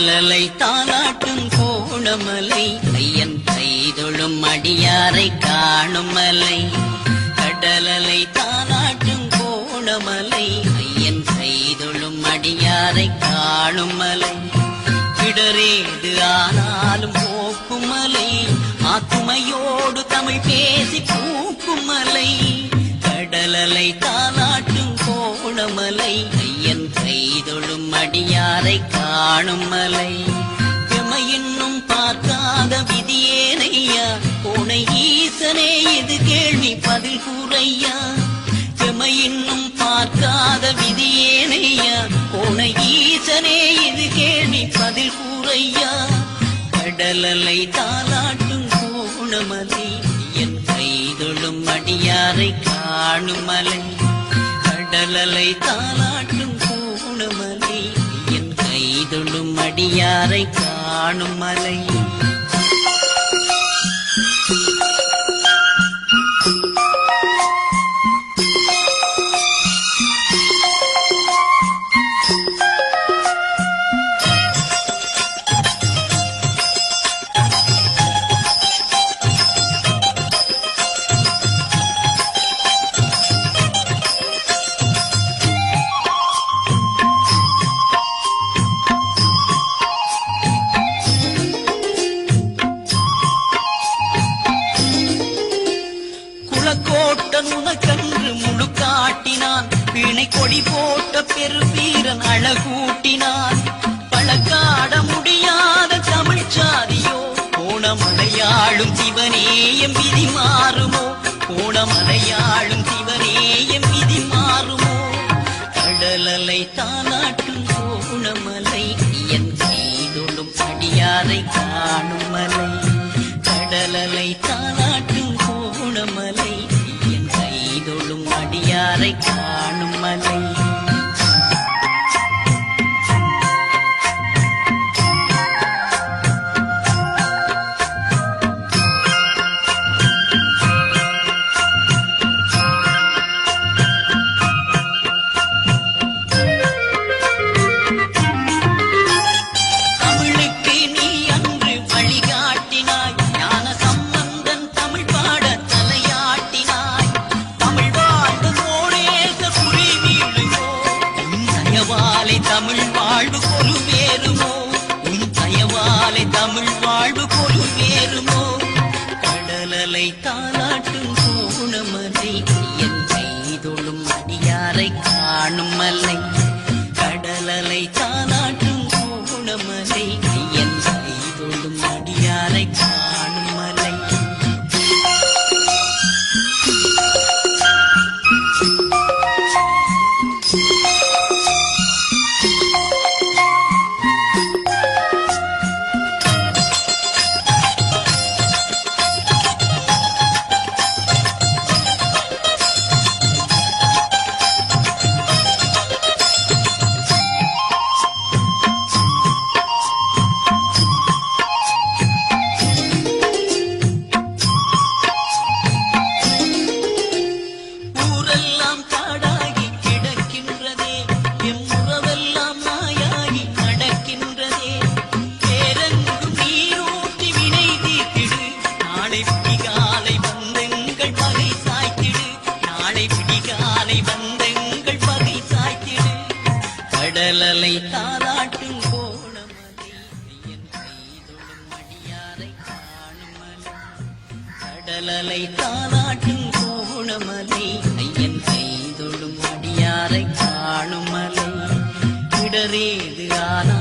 கடலலை தானாட்டும் கோணமலை. ஐயன் கைதொழும் அடியாரை காணும் மலை கடலலை தானாட்டும் கோணமலை. ஐயன் கைதொழும் அடியாரை காணும் மலை இடரேது ஆனாலும் போக்குமலை. மலை ஆத்துமையோடு தமிழ் பேசி பூக்கும் கடலலை தானாட்டும் கோணமலை. அடியாரை காணும் மலை. எமை இன்னும் பார்க்காத விதியேனையா? கோணை ஈசனே இது கேள்வி பதில் கூறையா? எமை இன்னும் பார்க்காத விதியேனையா? கோணை ஈசனே இது கேள்வி பதில் கூறையா? கடலலை தாளாட்டும் கோணமலை. என் கைதொழும் அடியாரை காணும் மலை. கடலலை தாளாட்டும் அடியாரை காணும் மலை. கோட்டன் உனக்கன்று முழு காட்டினான் பிணை கொடி போட்ட பெருவீரன் அழகூட்டினான். பழக்காட முடியாத தமிழ் சாதியோ கோணமலையாளும் சிவனேயம் விதி மாறுமோ? கோணமலையாளும் சிவனேயம் விதி மாறுமோ? கடலலை தானாட்டும் கோணமலை என் கைதொழும் அடியாரை காணும் மலை. கடலலை கைதொழும் அடியாரை காணும் மலை. கடலலை தானாற்றும் கோணமலை என் கைதொழும் அடியாரை காணும் கடலலை தாலாட்டும் கோணமலை ஐயன் செய்தொழும் அடியாரை காணும் மலை. இடரேது ஆனால்